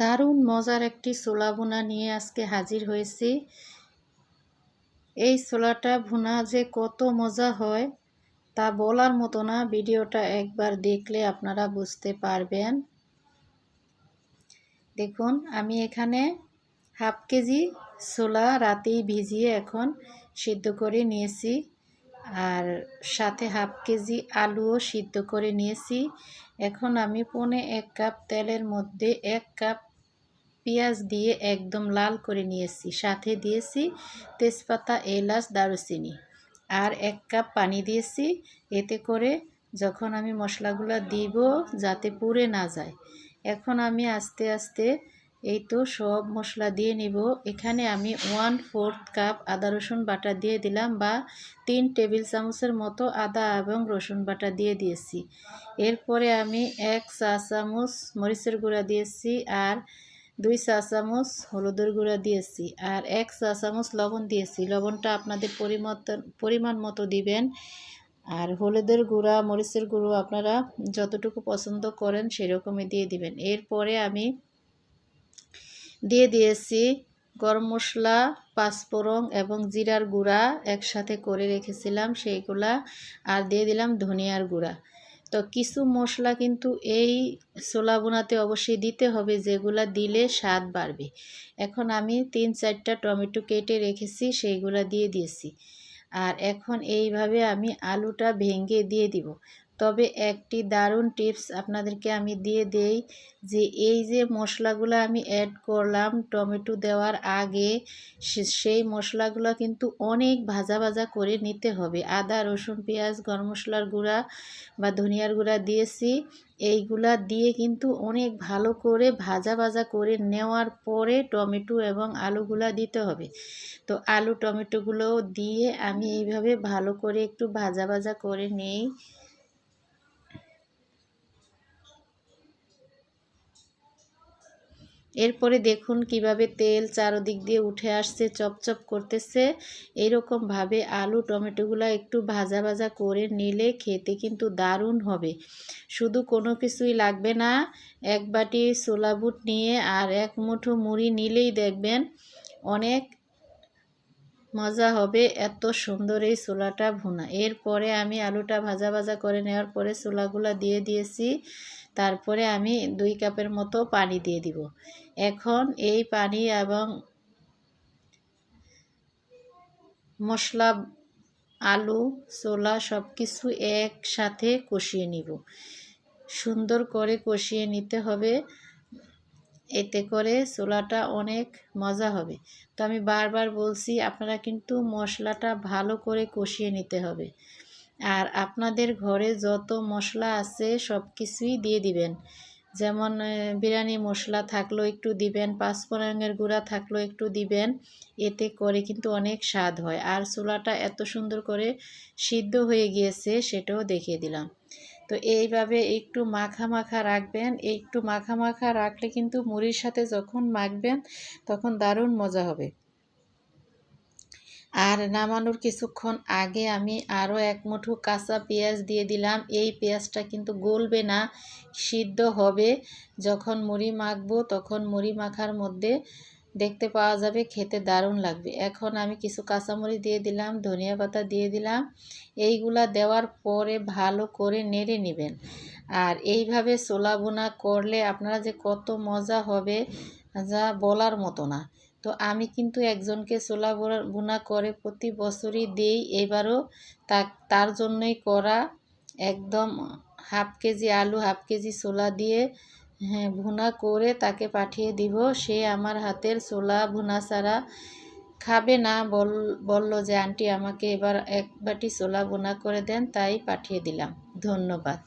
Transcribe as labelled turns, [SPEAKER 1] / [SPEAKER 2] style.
[SPEAKER 1] দারুণ মজার একটি ছোলা ভুনা নিয়ে আজকে হাজির হয়েছি। এই ছোলাটা ভুনা যে কত মজা হয় তা বলার মতো না, ভিডিওটা একবার দেখলে আপনারা বুঝতে পারবেন। দেখুন, আমি এখানে হাফ কেজি ছোলা রাতেই ভিজিয়ে এখন সিদ্ধ করে নিয়েছি। আর সাথে হাফ কেজি আলুও সিদ্ধ করে নিয়েছি। এখন আমি পনে এক কাপ তেলের মধ্যে এক কাপ পেঁয়াজ দিয়ে একদম লাল করে নিয়েছি। সাথে দিয়েছি তেজপাতা, এলাচ, দারুচিনি আর এক কাপ পানি দিয়েছি। এতে করে যখন আমি মশলাগুলো দিব যাতে পুড়ে না যায়। এখন আমি আস্তে আস্তে এই তো সব মশলা দিয়ে নিব। এখানে আমি ওয়ান ফোর্থ কাপ আদা, রসুন বাটা দিয়ে দিলাম বা তিন টেবিল চামচের মতো আদা এবং রসুন বাটা দিয়ে দিয়েছি। এরপরে আমি এক চা চামচ মরিচের গুঁড়া দিয়েছি আর দুই চা চামচ হলুদের গুঁড়া দিয়েছি আর এক চা চামচ লবণ দিয়েছি। লবণটা আপনাদের পরিমাণ মতো দিবেন। আর হলুদের গুঁড়া, মরিচের গুঁড়ো আপনারা যতটুকু পছন্দ করেন সেরকমই দিয়ে দিবেন। এরপরে আমি দিয়ে দিয়েছি গরম মশলা, পাঁচফোড়ন এবং জিরার গুঁড়া একসাথে করে রেখেছিলাম সেইগুলা আর দিয়ে দিলাম ধনিয়ার গুঁড়া। তো কিছু মশলা কিন্তু এই ছোলা বোনাতে অবশ্যই দিতে হবে যেগুলা দিলে স্বাদ বাড়বে। এখন আমি তিন চারটা টমেটো কেটে রেখেছি সেইগুলা দিয়ে দিয়েছি। আর এখন এইভাবে আমি আলুটা ভেঙে দিয়ে দিব। তবে একটি দারুণ টিপস আপনাদেরকে আমি দিয়ে দেই যে এই যে মশলাগুলো আমি অ্যাড করলাম টমেটো দেওয়ার আগে সেই মশলাগুলো কিন্তু অনেক ভাজা ভাজা করে নিতে হবে। আদা, রসুন, পেঁয়াজ, গরম মশলার গুঁড়া বা ধনিয়ার গুঁড়া দিয়েছি। এইগুলা দিয়ে কিন্তু অনেক ভালো করে ভাজা ভাজা করে নেওয়ার পরে টমেটো এবং আলুগুলা দিতে হবে। তো আলু টমেটোগুলো দিয়ে আমি এইভাবে ভালো করে একটু ভাজা ভাজা করে নেই। এরপরে দেখুন কীভাবে তেল চারদিক দিয়ে উঠে আসছে, চপচপ করতেছে। এরকমভাবে আলু টমেটোগুলো একটু ভাজা ভাজা করে নিলে খেতে কিন্তু দারুণ হবে। শুধু কোনো কিছুই লাগবে না, এক বাটি সোলাবুট নিয়ে আর এক মুঠো মুড়ি নিলেই দেখবেন অনেক মজা হবে, এত সুন্দর এই ছোলাটা ভুনা। এরপরে আমি আলুটা ভাজা ভাজা করে নেওয়ার পরে ছোলাগুলো দিয়ে দিয়েছি। তারপরে আমি দুই কাপের মতো পানি দিয়ে দিব। এখন এই পানি এবং মশলা, আলু ছোলা সব কিছু একসাথে কষিয়ে নিব। সুন্দর করে কষিয়ে নিতে হবে। এতে করে ছোলাটা অনেক মজা হবে। তো আমি বারবার বলছি, আপনারা কিন্তু মশলাটা ভালো করে কষিয়ে নিতে হবে। আর আপনাদের ঘরে যত মশলা আছে, সব কিছুই দিয়ে দিবেন। যেমন বিরিয়ানি মশলা থাকলেও একটু দিবেন, পাঁচফোড়নের গুঁড়া থাকলেও একটু দিবেন। এতে করে কিন্তু অনেক স্বাদ হয়। আর চুলাটা এত সুন্দর করে সিদ্ধ হয়ে গিয়েছে, সেটাও দেখিয়ে দিলাম। তো এইভাবে একটু মাখা মাখা রাখবেন। একটু মাখা মাখা রাখলে কিন্তু মুড়ির সাথে যখন মাখবেন, তখন দারুণ মজা হবে। আর নামানোর কিছুক্ষণ আগে আমি আরও এক মুঠো কাঁচা পেঁয়াজ দিয়ে দিলাম। এই পেঁয়াজটা কিন্তু গলবে না, সিদ্ধ হবে। যখন মুড়ি মাখবো, তখন মুড়ি মাখার মধ্যে দেখতে পাওয়া যাবে, খেতে দারুণ লাগবে। এখন আমি কিছু কাঁচামরিচ দিয়ে দিলাম, ধনিয়া পাতা দিয়ে দিলাম। এইগুলা দেওয়ার পরে ভালো করে নেড়ে নেবেন। আর এইভাবে ছোলা বোনা করলে আপনারা যে কত মজা হবে যা বলার মতো না। তো আমি কিন্তু একজনকে ছোলা বোনা করে প্রতি বছরই দেই, এবারও তার জন্যই করা একদম হাফ কেজি আলু, হাফ কেজি ছোলা দিয়ে হ্যাঁ ভুনা করে তাকে পাঠিয়ে দিব। সে আমার হাতের ছোলা ভুনা ছাড়া খাবে না। বল, বলল যে, আন্টি, আমাকে এবার এক বাটি ছোলা ভুনা করে দেন। তাই পাঠিয়ে দিলাম। ধন্যবাদ।